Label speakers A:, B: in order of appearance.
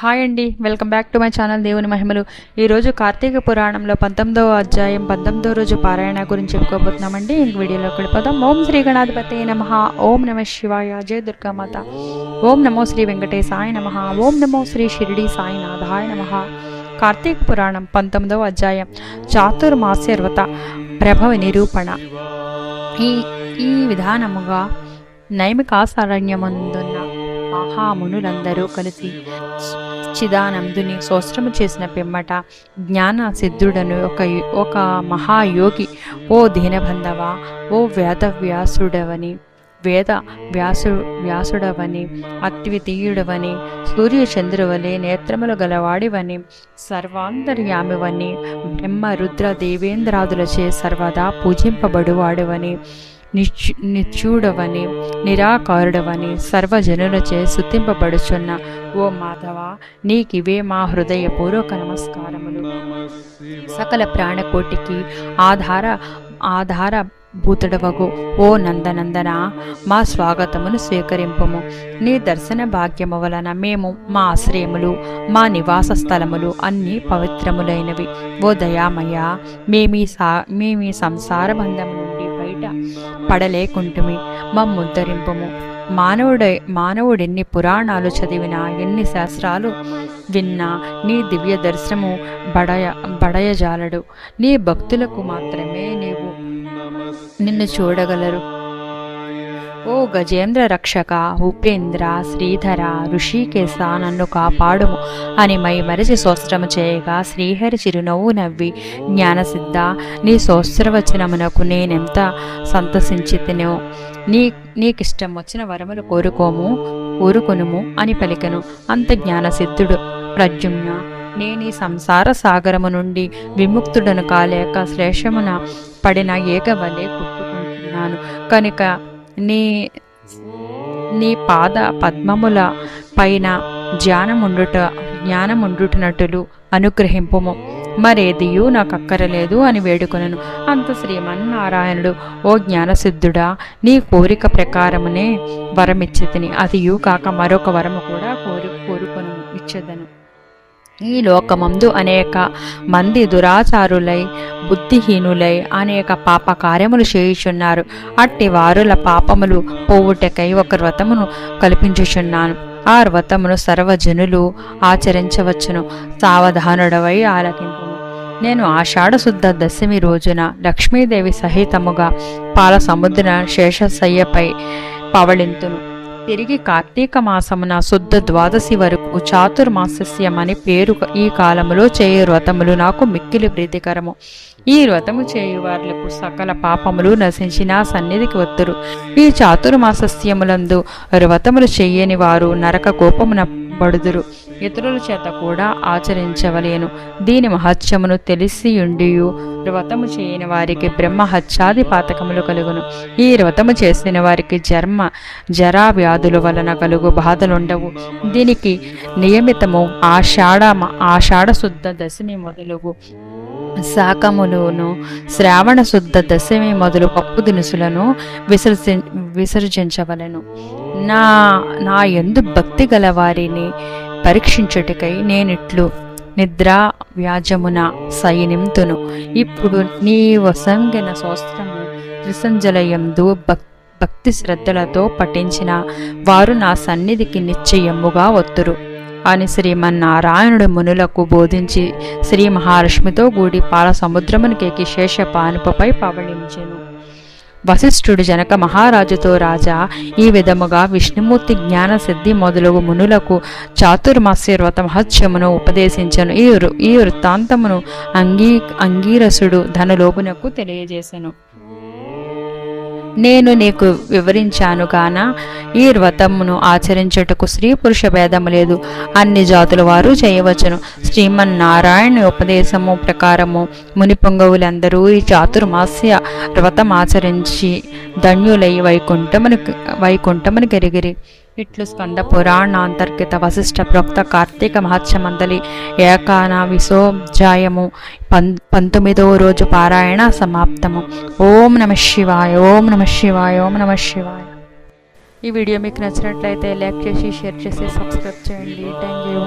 A: Hi అండి welcome back to my channel దేవుని మహిమలు. ఈరోజు కార్తీక పురాణంలో పంతొమ్మిదవ అధ్యాయం పంతొమ్మిదవ రోజు పారాయణ గురించి చెప్పుకోబోతున్నామండి. ఇంక వీడియోలోకి వెళ్ళిపోదాం. ఓం శ్రీ గణాధిపతి నమ. ఓం నమ శివాయ. జయ దుర్గామాత ఓం నమో శ్రీ వెంకటేశాయ నమ. ఓం నమో శ్రీ షిరిడి సాయినాథాయ నమ. కార్తీక పురాణం పంతొమ్మిదవ అధ్యాయం. చాతుర్మాస్యర్వత ప్రభవ నిరూపణ. ఈ ఈ విధానముగా నైమికాసారణ్యమందున్న మహామునులందరూ కలిసి చిదానందుని సోస్త్రము చేసిన పిమ్మట జ్ఞాన సిద్ధుడను ఒక ఒక మహాయోగి. ఓ దీనబంధవ ఓ వేద వ్యాసుడవని వేద వ్యాసు వ్యాసుడవని అద్వితీయుడవని సూర్యచంద్రువని నేత్రములు గలవాడివని సర్వాంతర్యామివని బ్రహ్మ రుద్ర దేవేంద్రాదులచే సర్వదా పూజింపబడువాడివని నిచ్చు నిచ్చుడవని నిరాకారుడవని సర్వజనులచే సుతింపబడుచున్న ఓ మాధవ నీకివే మా హృదయపూర్వక నమస్కారములు. సకల ప్రాణకోటికి ఆధార ఆధార భూతుడవగు ఓ నందనందన మా స్వాగతమును స్వీకరింపము. నీ దర్శన భాగ్యము వలన మేము మా ఆశ్రయములు మా నివాస స్థలములు అన్నీ పవిత్రములైనవి. ఓ దయామయ్య మేమీ సా మేమీ సంసార బంధము నుండి బయట పడలేకుంటుమి మమ్ముద్ధరింపము. మానవుడై మానవుడెన్ని పురాణాలు చదివినా ఎన్ని శాస్త్రాలు విన్నా నీ దివ్య దర్శనము బడయ బడయజాలడు. నీ భక్తులకు మాత్రమే నీవు నిన్ను చూడగలరు. ఓ గజేంద్ర రక్షక ఉపేంద్ర శ్రీధర ఋషికేశ నన్ను కాపాడుము అని మై మరచి సోస్త్రము చేయగా శ్రీహరి చిరునవ్వు నవ్వి జ్ఞానసిద్ధ నీ సోస్త్రవచనమునకు నేనెంత సంతసించితినో నీ నీకిష్టం వచ్చిన వరములు కోరుకోము కోరుకొనుము అని పలికెను. అంత జ్ఞానసిద్ధుడు ప్రద్యుమ్న నేను ఈ సంసార సాగరము నుండి విముక్తుడను కాలేక శ్లేషమున పడిన ఏకవలే కుట్టుకుంటున్నాను కనుక నీ నీ పాద పద్మముల పైన జ్ఞానముండుట జ్ఞానముండుటనటులు అనుగ్రహింపుము. మరేదియు నాకు అక్కరలేదు అని వేడుకొనను. అంత శ్రీమన్నారాయణుడు ఓ జ్ఞానసిద్ధుడా నీ కోరిక ప్రకారమునే వరమిచ్చితిని అదియు కాక మరొక వరము కూడా కోరు కోరుకొను ఇచ్చదను. ఈ లోకమందు అనేక మంది దురాచారులై బుద్ధిహీనులై అనేక పాప కార్యములు చేయుచున్నారు. అట్టి వారుల పాపములు పోవుటకై ఒక వ్రతమును కల్పించుచున్నాను. ఆ వ్రతమును సర్వజనులు ఆచరించవచ్చును. సావధానుడవై ఆలకింపు నేను ఆషాఢ శుద్ధ దశమి రోజున లక్ష్మీదేవి సహితముగా పాల సముద్ర శేషశయ్యపై పవళింతును. తిరిగి కార్తీక మాసమున శుద్ధ ద్వాదశి వరకు చాతుర్మాసస్యమని పేరు ఈ కాలములో చేయు వ్రతములు నాకు మిక్కిలి ప్రీతికరము. ఈ వ్రతము చేయు వారులకు సకల పాపములు నశించి నా సన్నిధికి వద్దురు ఈ చాతుర్మాసస్యములందు వ్రతములు చేయని వారు నరక కోపమున పడుదురు. ఇతరుల చేత కూడా ఆచరించవలేను. దీని మహత్యమును తెలిసియుండియు వ్రతము చేయని వారికి బ్రహ్మ హత్యాది పాతకములు కలుగును. ఈ వ్రతము చేసిన వారికి జర్మ జరా వ్యాధుల వలన కలుగు బాధలుండవు. దీనికి నియమితము ఆషాఢ ఆషాఢ శుద్ధ దశమి మొదలుగు శాకములను శ్రావణ శుద్ధ దశమి మొదలు పప్పు దినుసులను విసర్జి విసర్జించవలను. నా నా ఎందు భక్తి గల వారిని పరీక్షించుటకై నేనిట్లు నిద్రా వ్యాజమున సైనింతును ఇప్పుడు నీ వసంగిన సోస్త్రము త్రిసంజలయందు భక్ భక్తి శ్రద్ధలతో పఠించిన వారు నా సన్నిధికి నిశ్చయముగా వత్తురు. అని శ్రీమన్నారాయణుడు మునులకు బోధించి శ్రీ మహాలక్ష్మితో గూడి పాల సముద్రమునికెక్కి శేష పానుపపై పవళించెను. వశిష్ఠుడు జనక మహారాజుతో రాజా ఈ విధముగా విష్ణుమూర్తి జ్ఞాన సిద్ధి మొదలగు మునులకు చాతుర్మాస్య వ్రత మహత్యమును ఉపదేశించను. ఈ వృ- ఈ వృత్తాంతమును అంగీ అంగీరసుడు ధనలోపునకు తెలియజేసెను. నేను నీకు వివరించాను గాన ఈ వ్రతమును ఆచరించుటకు స్త్రీ పురుష భేదము లేదు. అన్ని జాతుల వారు చేయవచ్చును. శ్రీమన్నారాయణ ఉపదేశము ప్రకారము ముని పొంగవులందరూ ఈ చాతుర్మాస్య వ్రతం ఆచరించి ధన్యులై వైకుంఠమును వైకుంఠమును గెరిగిరి ఇట్లు స్కంద పురాణాంతర్గత వశిష్ట ప్రోక్త కార్తీక మహత్యమందలి ఏకాన విశోధ్యాయము పం పంతొమ్మిదవ రోజు పారాయణ సమాప్తము. ఓం నమ శివాయ ఓం నమ శివాయ ఓం నమ శివాయ. ఈ వీడియో మీకు నచ్చినట్లయితే లైక్ చేసి షేర్ చేసి సబ్స్క్రైబ్ చేయండి. Thank you.